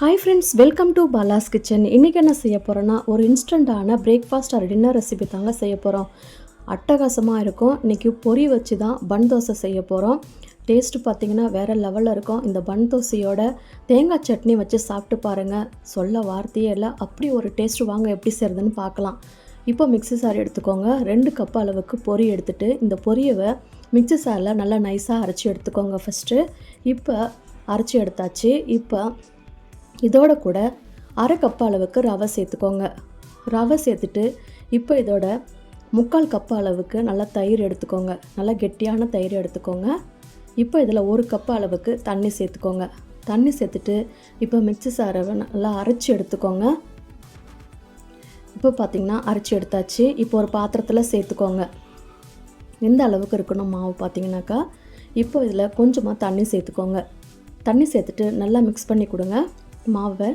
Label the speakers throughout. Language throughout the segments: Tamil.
Speaker 1: Hi friends welcome to Bala's kitchen இன்றைக்கி என்ன செய்ய போகிறோன்னா ஒரு இன்ஸ்டண்ட்டான பிரேக்ஃபாஸ்ட் ஆர் டின்னர் ரெசிபி தாங்க செய்ய போகிறோம் அட்டகாசமாக இருக்கும். இன்றைக்கி பொரி வச்சு தான் பன் தோசை செய்ய போகிறோம் டேஸ்ட்டு பார்த்தீங்கன்னா வேறு லெவலில் இருக்கும். இந்த பன் தோசையோட தேங்காய் சட்னி வச்சு சாப்பிட்டு பாருங்கள் சொல்ல வார்த்தையே இல்லை. அப்படி ஒரு டேஸ்ட் வாங்க எப்படி செய்கிறதுன்னு பார்க்கலாம் இப்போ மிக்ஸி சார் எடுத்துக்கோங்க. ரெண்டு கப் அளவுக்கு பொரி எடுத்துகிட்டு இந்த பொரியவை மிக்ஸி சாரில் நல்லா நைஸாக அரைச்சி எடுத்துக்கோங்க ஃபஸ்ட்டு இப்போ அரைச்சி எடுத்தாச்சு. இப்போ இதோட கூட அரை கப் அளவுக்கு ரவை சேர்த்துக்கோங்க. ரவை சேர்த்துட்டு இப்போ இதோட முக்கால் கப் அளவுக்கு நல்லா தயிர் எடுத்துக்கோங்க. நல்லா கெட்டியான தயிர் எடுத்துக்கோங்க. இப்போ இதில் ஒரு கப் அளவுக்கு தண்ணி சேர்த்துக்கோங்க. தண்ணி சேர்த்துட்டு இப்போ மிக்ஸி சாரவை நல்லா அரைச்சி எடுத்துக்கோங்க. இப்போ பார்த்தீங்கன்னா அரைச்சி எடுத்தாச்சு. இப்போ ஒரு பாத்திரத்தில் சேர்த்துக்கோங்க. எந்த அளவுக்கு இருக்கணும் மாவு பார்த்தீங்கன்னாக்கா. இப்போ இதில் கொஞ்சமாக தண்ணி சேர்த்துக்கோங்க. தண்ணி சேர்த்துட்டு நல்லா மிக்ஸ் பண்ணி கொடுங்க. மாவை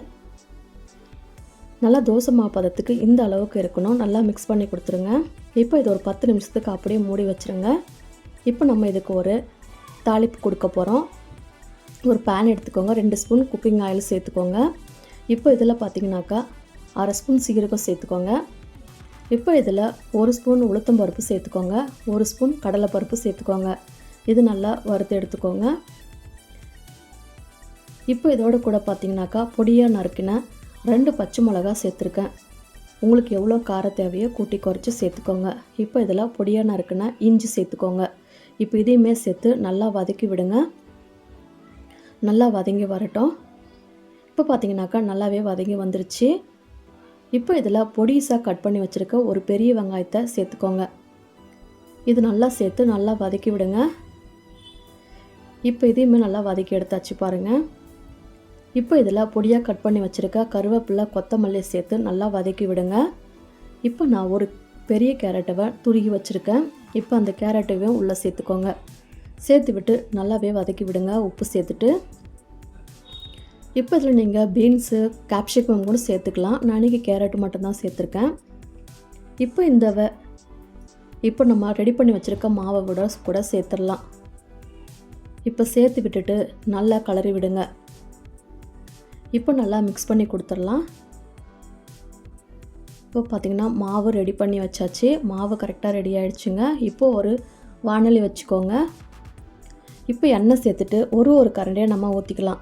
Speaker 1: நல்லா தோசை மாவு பதத்துக்கு இந்த அளவுக்கு இருக்கணும். நல்லா மிக்ஸ் பண்ணி கொடுத்துருங்க. இப்போ இது ஒரு பத்து நிமிஷத்துக்கு அப்படியே மூடி வச்சுருங்க. இப்போ நம்ம இதுக்கு ஒரு தாளிப்பு கொடுக்க போகிறோம் ஒரு பேன் எடுத்துக்கோங்க. ரெண்டு ஸ்பூன் குக்கிங் ஆயில் சேர்த்துக்கோங்க. இப்போ இதில் பார்த்தீங்கன்னாக்கா அரை ஸ்பூன் சீரகம் சேர்த்துக்கோங்க. இப்போ இதில் ஒரு ஸ்பூன் உளுத்தம் பருப்பு சேர்த்துக்கோங்க. ஒரு ஸ்பூன் கடலைப்பருப்பு சேர்த்துக்கோங்க. இது நல்லா வறுத்து எடுத்துக்கோங்க. இப்போ இதோட கூட பார்த்தீங்கன்னாக்கா பொடியாக நறுக்கின ரெண்டு பச்சை மிளகா சேர்த்துருக்கேன். உங்களுக்கு எவ்வளோ கார தேவையோ கூட்டி குறைச்சி சேர்த்துக்கோங்க. இப்போ இதில் பொடியாக நறுக்கின இஞ்சி சேர்த்துக்கோங்க. இப்போ இதையுமே சேர்த்து நல்லா வதக்கி விடுங்க. நல்லா வதங்கி வரட்டும். இப்போ பார்த்தீங்கன்னாக்கா நல்லாவே வதங்கி வந்துருச்சு. இப்போ இதில் பொடிசாக கட் பண்ணி வச்சுருக்க ஒரு பெரிய வெங்காயத்தை சேர்த்துக்கோங்க. இது நல்லா சேர்த்து நல்லா வதக்கி விடுங்க. இப்போ இதையுமே நல்லா வதக்கி எடுத்தாச்சு பாருங்கள் இப்போ இதில் பொடியாக கட் பண்ணி வச்சுருக்க கருவேப்பிலை கொத்தமல்லி சேர்த்து நல்லா வதக்கி விடுங்க. இப்போ நான் ஒரு பெரிய கேரட்டை துருகி வச்சுருக்கேன். இப்போ அந்த கேரட்டையும் உள்ளே சேர்த்துக்கோங்க. சேர்த்து விட்டு நல்லாவே வதக்கி விடுங்க உப்பு சேர்த்துட்டு. இப்போ இதில் நீங்கள் பீன்ஸு கேப்சிகம் கூட சேர்த்துக்கலாம். நான் இன்றைக்கி கேரட் மட்டும்தான் சேர்த்துருக்கேன். இப்போ இந்த வ இப்போ நம்ம ரெடி பண்ணி வச்சுருக்க மாவை கூட கூட சேர்த்துடலாம். இப்போ சேர்த்து விட்டுட்டு நல்லா கலரி விடுங்க. இப்போ நல்லா மிக்ஸ் பண்ணி கொடுத்துடலாம். இப்போ பார்த்திங்கன்னா மாவு ரெடி பண்ணி வச்சாச்சு. மாவு கரெக்டாக ரெடி ஆகிடுச்சுங்க இப்போது ஒரு வானொலி வச்சுக்கோங்க. இப்போ எண்ணெய் சேர்த்துட்டு ஒரு ஒரு கரண்டியை நம்ம ஊற்றிக்கலாம்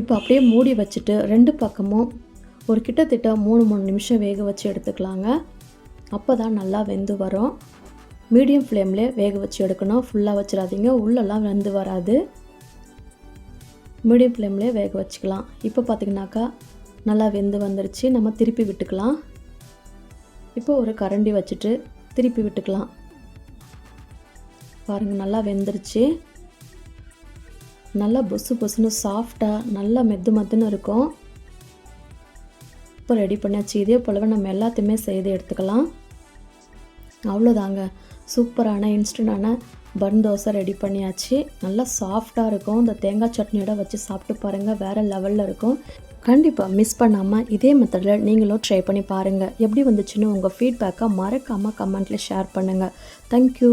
Speaker 1: இப்போ அப்படியே மூடி வச்சுட்டு ரெண்டு பக்கமும் ஒரு கிட்டத்தட்ட மூணு மூணு நிமிஷம் வேக வச்சு எடுத்துக்கலாங்க. அப்போ தான் நல்லா வெந்து வரும். மீடியம் ஃப்ளேம்லேயே வேக வச்சு எடுக்கணும். ஃபுல்லாக வச்சிடாதீங்க. உள்ளெல்லாம் வெந்து வராது. மீடியம் ஃப்ளேம்லேயே வேக வச்சுக்கலாம். இப்போ பார்த்திங்கனாக்கா நல்லா வெந்து வந்துருச்சு. நம்ம திருப்பி விட்டுக்கலாம். இப்போ ஒரு கரண்டி வச்சுட்டு திருப்பி விட்டுக்கலாம். பாருங்கள் நல்லா வெந்துருச்சு. நல்லா பொசு பொசுன்னு சாஃப்டாக நல்லா மெத்து மத்துன்னு இருக்கும். இப்போ ரெடி பண்ணியாச்சு இதே போலவே நம்ம எல்லாத்தையுமே செய்து எடுத்துக்கலாம். அவ்வளோதாங்க. சூப்பரான இன்ஸ்டண்ட்டான பன் தோசை ரெடி பண்ணியாச்சு. நல்லா சாஃப்டாக இருக்கும். இந்த தேங்காய் சட்னியோட வச்சு சாப்பிட்டு பாருங்கள் வேறு லெவலில் இருக்கும். கண்டிப்பாக மிஸ் பண்ணாமல் இதே மெத்தடில் நீங்களும் ட்ரை பண்ணி பாருங்கள் எப்படி வந்துச்சுன்னு உங்கள் ஃபீட்பேக்கை மறக்காமல் கமெண்ட்டில் ஷேர் பண்ணுங்கள் தேங்க்யூ